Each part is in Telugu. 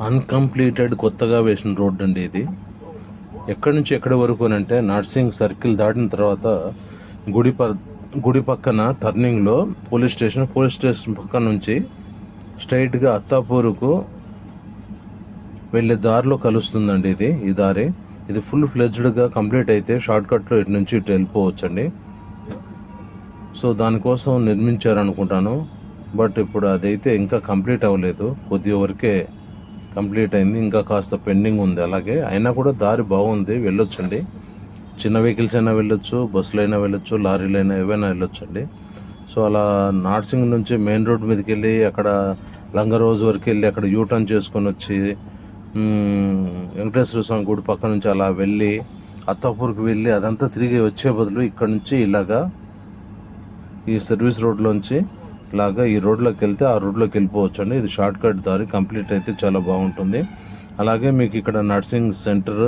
అన్కంప్లీటెడ్ కొత్తగా వేసిన రోడ్డు అండి ఇది. ఎక్కడి నుంచి ఎక్కడి వరకు అని అంటే నర్సింగ్ సర్కిల్ దాటిన తర్వాత గుడి ప గుడి పక్కన టర్నింగ్లో పోలీస్ స్టేషన్ పోలీస్ స్టేషన్ పక్కన నుంచి స్ట్రైట్గా అత్తాపూరుకు వెళ్ళే దారిలో కలుస్తుందండి ఇది ఈ దారి. ఇది ఫుల్ ఫ్లెజ్డ్గా కంప్లీట్ అయితే షార్ట్కట్లో ఇటు నుంచి ఇటు వెళ్ళిపోవచ్చండి. సో దానికోసం నిర్మించారనుకుంటాను. బట్ ఇప్పుడు అదైతే ఇంకా కంప్లీట్ అవ్వలేదు. కొద్ది వరకే కంప్లీట్ అయింది. ఇంకా కాస్త పెండింగ్ ఉంది అలాగే. అయినా కూడా దారి బాగుంది. వెళ్ళొచ్చండి. చిన్న వెహికల్స్ అయినా వెళ్ళొచ్చు బస్సులు అయినా వెళ్ళొచ్చు లారీలు అయినా ఏవైనా వెళ్ళొచ్చండి. సో అలా నార్సింగ్ నుంచి మెయిన్ రోడ్ మీదకి వెళ్ళి అక్కడ లంగరోజు వరకు వెళ్ళి అక్కడ యూటర్న్ చేసుకొని వచ్చి వెంకటేశ్వర స్వామి గుడి పక్క నుంచి అలా వెళ్ళి అత్తాపూర్కి వెళ్ళి అదంతా తిరిగి వచ్చే బదులు ఇక్కడ నుంచి ఇలాగా ఈ సర్వీస్ రోడ్లోంచి లాగా ఈ రోడ్లోకి వెళ్తే ఆ రోడ్లోకి వెళ్ళిపోవచ్చు అండి ఇది షార్ట్ కట్ దారి కంప్లీట్ అయితే చాలా బాగుంటుంది. అలాగే మీకు ఇక్కడ నర్సింగ్ సెంటర్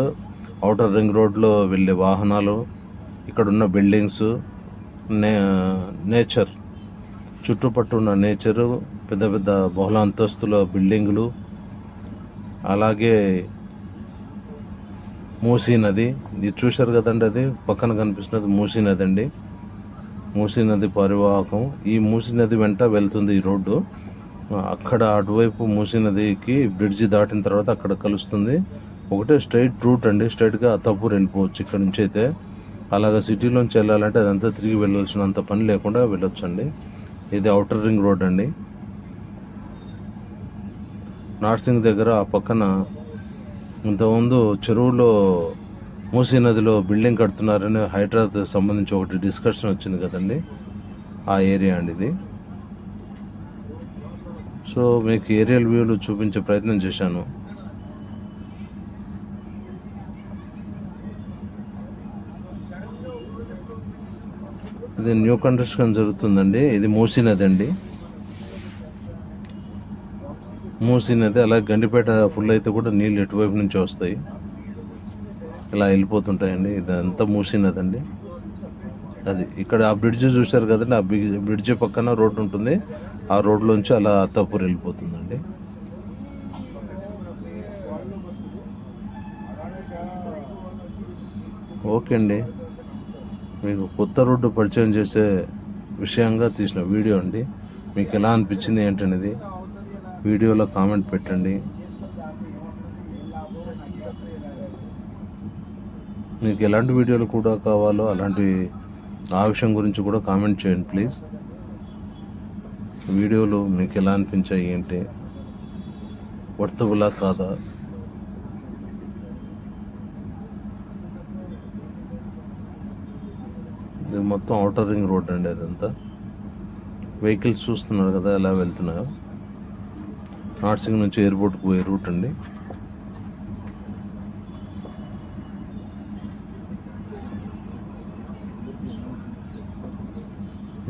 అవుటర్ రింగ్ రోడ్లో వెళ్ళే వాహనాలు ఇక్కడ ఉన్న బిల్డింగ్స్ నే నేచర్ చుట్టుపట్టు ఉన్న నేచరు పెద్ద పెద్ద బహుళ అంతస్తుల బిల్డింగులు అలాగే మూసీ నది. ఇది చూశారు కదండి అది? పక్కన కనిపిస్తున్నది మూసీ నది అండి. మూసీ నది పరివాహకం. ఈ మూసీ నది వెంట వెళ్తుంది ఈ రోడ్డు. అక్కడ అటువైపు మూసీ నదికి బ్రిడ్జి దాటిన తర్వాత అక్కడ కలుస్తుంది. ఒకటే స్ట్రైట్ రూట్ అండి. స్ట్రైట్గా అత్తాపూర్ వెళ్ళిపోవచ్చు ఇక్కడ నుంచి అయితే. అలాగా సిటీలోంచి వెళ్ళాలంటే అదంతా తిరిగి వెళ్ళాల్సినంత పని లేకుండా వెళ్ళొచ్చండి. ఇది అవుటర్ రింగ్ రోడ్ అండి. నార్సింగ్ దగ్గర ఆ పక్కన ఇంతకుముందు చెరువులో మూసీ నదిలో బిల్డింగ్ కడుతున్నారని హైదరాబాద్ సంబంధించి ఒకటి డిస్కషన్ వచ్చింది కదండి. ఆ ఏరియా అండి ఇది. సో మీకు ఏరియల్ వ్యూలు చూపించే ప్రయత్నం చేశాను. ఇది న్యూ కన్స్ట్రక్షన్ జరుగుతుందండి. ఇది మూసీ నది అండి. మూసీ నది అలాగే గండిపేట ఫుల్ అయితే కూడా నీళ్ళు ఎటువైపు నుంచి వస్తాయి. ఇలా వెళ్ళిపోతుంటాయండి. ఇదంతా మూసినదండి. అది ఇక్కడ ఆ బ్రిడ్జ్ చూశారు కదండి. ఆ బ్రిడ్జ్ బ్రిడ్జ్ పక్కన రోడ్డు ఉంటుంది. ఆ రోడ్లోంచి అలా అత్తాపూర్ వెళ్ళిపోతుందండి. ఓకే అండి. మీకు కొత్త రోడ్డు పరిచయం చేసే విషయంగా తీసిన వీడియో అండి. మీకు ఎలా అనిపించింది ఏంటనేది వీడియోలో కామెంట్ పెట్టండి. మీకు ఎలాంటి వీడియోలు కూడా కావాలో అలాంటి ఆ విషయం గురించి కూడా కామెంట్ చేయండి ప్లీజ్. వీడియోలు మీకు ఎలా అనిపించాయి ఏంటి వర్తవులా కాదా? ఇది మొత్తం అవుటర్ రింగ్ రోడ్ అండి అదంతా. వెహికల్స్ చూస్తున్నారు కదా ఎలా వెళ్తున్నాయో. నార్సింగ్ నుంచి ఎయిర్పోర్ట్కి పోయే రూట్ అండి.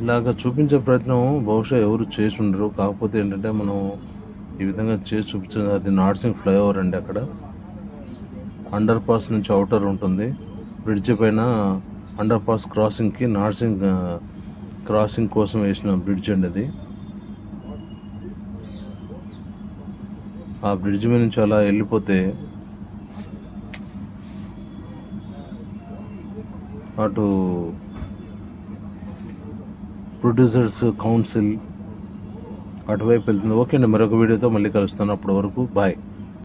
ఇలాగ చూపించే ప్రయత్నం బహుశా ఎవరు చేసి ఉండరు కాకపోతే ఏంటంటే మనం ఈ విధంగా చేసి చూపించింది అది నార్సింగ్ ఫ్లైఓవర్ అండి అక్కడ. అండర్ పాస్ నుంచి అవుటర్ ఉంటుంది. బ్రిడ్జ్ పైన అండర్ పాస్ క్రాసింగ్కి నార్సింగ్ క్రాసింగ్ కోసం వేసిన బ్రిడ్జ్ అండి అది. ఆ బ్రిడ్జ్ మీద నుంచి అలా వెళ్ళిపోతే అటు ప్రొడ్యూసర్స్ కౌన్సిల్ అటువైపు వెళ్తుంది. ఓకే అండి మరొక వీడియోతో మళ్ళీ కలుస్తాను అప్పటి వరకు. బాయ్.